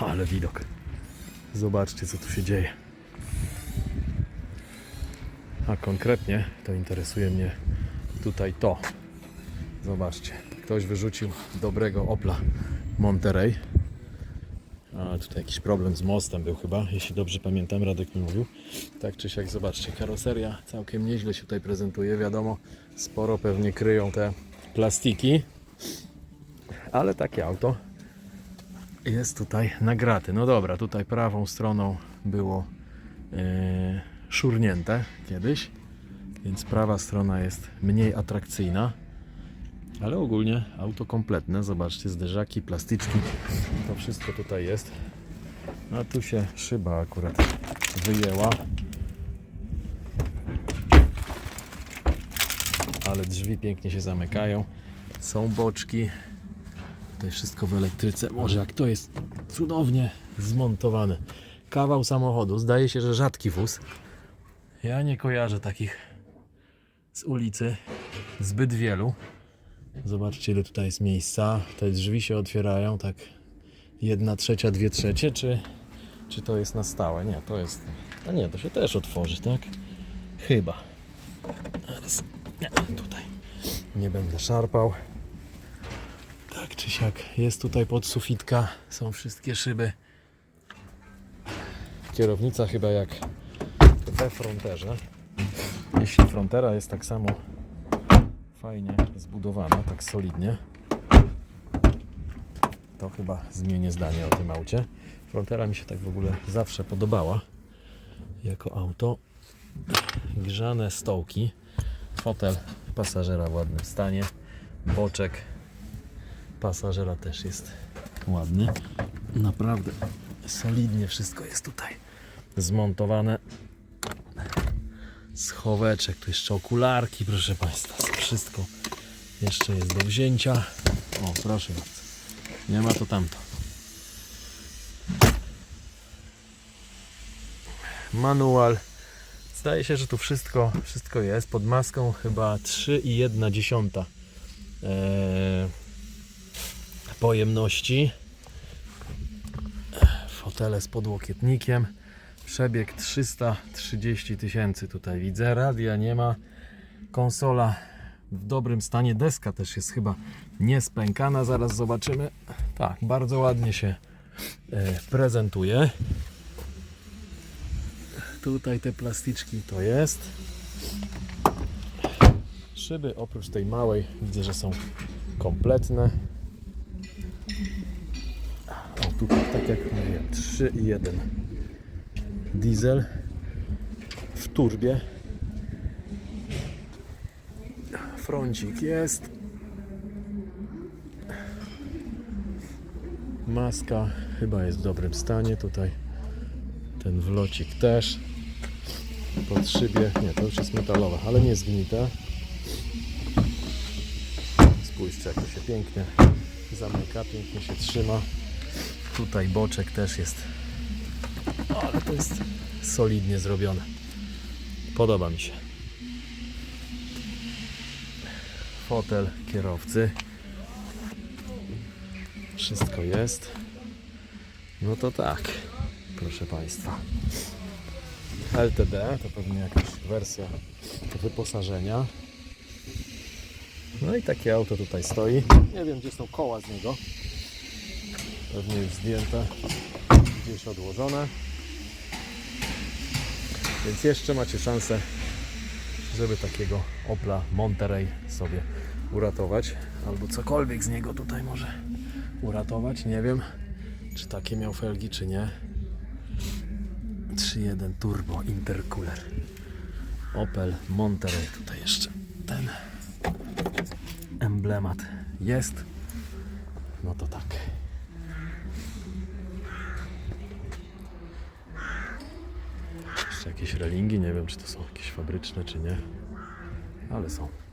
Ale widok. Zobaczcie, co tu się dzieje. A konkretnie to interesuje mnie tutaj to. Zobaczcie, ktoś wyrzucił dobrego Opla Monterey. A tutaj jakiś problem z mostem był chyba, jeśli dobrze pamiętam, Radek mi mówił. Tak czy siak, zobaczcie, karoseria całkiem nieźle się tutaj prezentuje. Wiadomo, sporo pewnie kryją te plastiki, ale takie auto jest tutaj na graty. No dobra, tutaj prawą stroną było e, szurnięte kiedyś, więc prawa strona jest mniej atrakcyjna. Ale ogólnie auto kompletne, zobaczcie, zderzaki, plastyczki, to wszystko tutaj jest. A tu się szyba akurat wyjęła. Ale drzwi pięknie się zamykają. Są boczki. Tutaj wszystko w elektryce. Może jak to jest cudownie zmontowane. Kawał samochodu. Zdaje się, że rzadki wóz. Ja nie kojarzę takich z ulicy zbyt wielu. Zobaczcie, ile tutaj jest miejsca. Te drzwi się otwierają tak jedna trzecia, dwie trzecie, czy, czy to jest na stałe? Nie, to jest. A nie, to się też otworzy, tak? Chyba. Teraz, nie, tutaj nie będę szarpał. Tak czy siak, jest tutaj podsufitka, są wszystkie szyby. Kierownica chyba jak we fronterze. Jeśli frontera jest tak samo fajnie zbudowana, tak solidnie, to chyba zmienię zdanie o tym aucie. Frontera mi się tak w ogóle zawsze podobała jako auto. Grzane stołki, fotel pasażera w ładnym stanie, boczek pasażera też jest ładny. Naprawdę solidnie wszystko jest tutaj zmontowane. Schoweczek, tu jeszcze okularki, proszę Państwa, wszystko jeszcze jest do wzięcia. O, proszę bardzo. Nie ma to tamto. Manual. Zdaje się, że tu wszystko, wszystko jest. Pod maską chyba 3,1 eee, pojemności. Fotele z podłokietnikiem. Przebieg 330 tysięcy tutaj widzę. Radia nie ma. Konsola w dobrym stanie. Deska też jest chyba niespękana. Zaraz zobaczymy. Tak, bardzo ładnie się e, prezentuje. Tutaj te plastyczki to jest. Szyby oprócz tej małej widzę, że są kompletne. Tak jak mówiłem, 3,1 diesel w turbie. Froncik jest. Maska chyba jest w dobrym stanie. Tutaj ten wlocik też. Pod szybie, nie, to już jest metalowe, ale nie zgnite. Spójrzcie, jak to się pięknie zamyka, pięknie się trzyma. Tutaj boczek też jest ale to jest solidnie zrobione. Podoba mi się. Fotel kierowcy. Wszystko jest. No to tak, proszę Państwa. LTD to pewnie jakaś wersja wyposażenia. No i takie auto tutaj stoi. Nie wiem, gdzie są koła z niego. Pewnie już zdjęte, gdzieś odłożone. Więc jeszcze macie szansę, żeby takiego Opla Monterey sobie uratować. Albo cokolwiek z niego tutaj może uratować. Nie wiem, czy takie miał felgi, czy nie. 3.1 Turbo Intercooler. Opel Monterey. Tutaj jeszcze ten emblemat jest. No to tak. Jakieś relingi, nie wiem czy to są jakieś fabryczne czy nie, ale są.